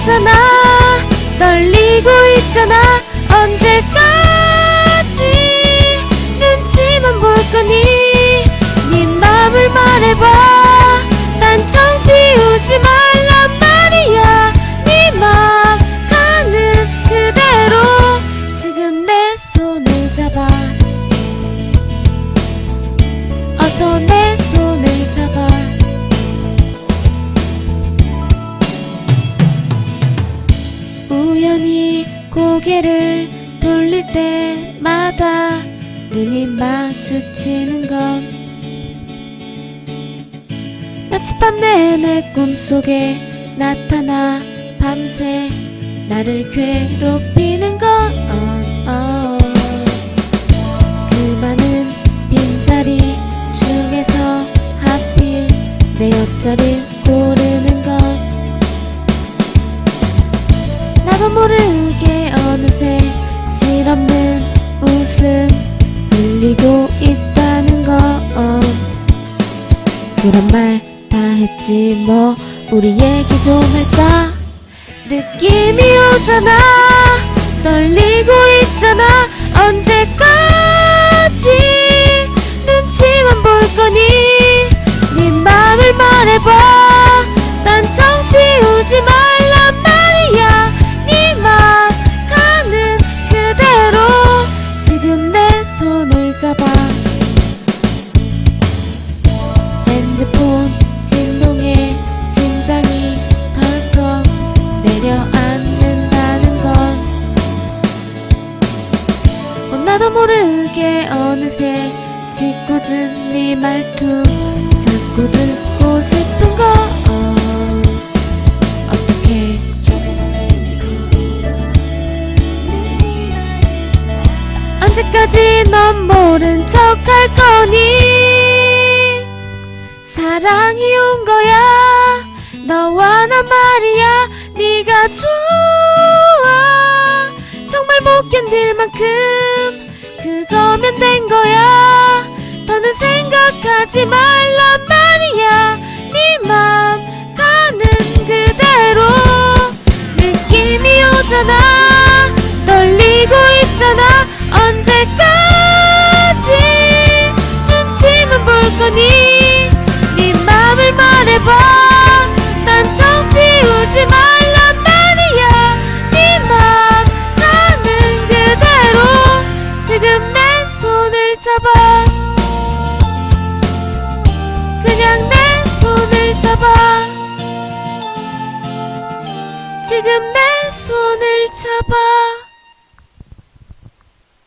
오잖아. 떨리고 있잖아. 언제까지 눈치만 볼 거니? 네 맘을 말해봐 우연히 고개를 돌릴 때마다 눈이 마주치는 건밤 내내 꿈속에 나타나 밤새 나를 괴롭히는 건 어, 그 많은 빈자리 중에서 하필 내 옆자리를 고르 나도 모르게 어느새 실없는 웃음 흘리고 있다는 건 그런 말 다 했지 뭐. 우리 얘기 좀 할까? 느낌이 오잖아 손을 잡아. 핸드폰 진동에 심장이 덜컥 내려앉는다는 건 어, 나도 모르게 어느새 짓궂은 네 말투 자꾸 듣 언제까지 넌 모른 척 할 거니? 사랑이 온 거야. 너와 나 말이야. 네가 좋아. 정말 못 견딜 만큼 그거면 된 거야. 더는 생각하지 말란 말이야. 네 맘 가는 그대로. 느낌이 오잖아 언제까지 눈치만 볼 거니. 네 맘을 말해봐. 난청 피우지 말란 말이야. 네맘 가는 그대로 지금 내 손을 잡아. 그냥 내 손을 잡아. 지금 내 손을 잡아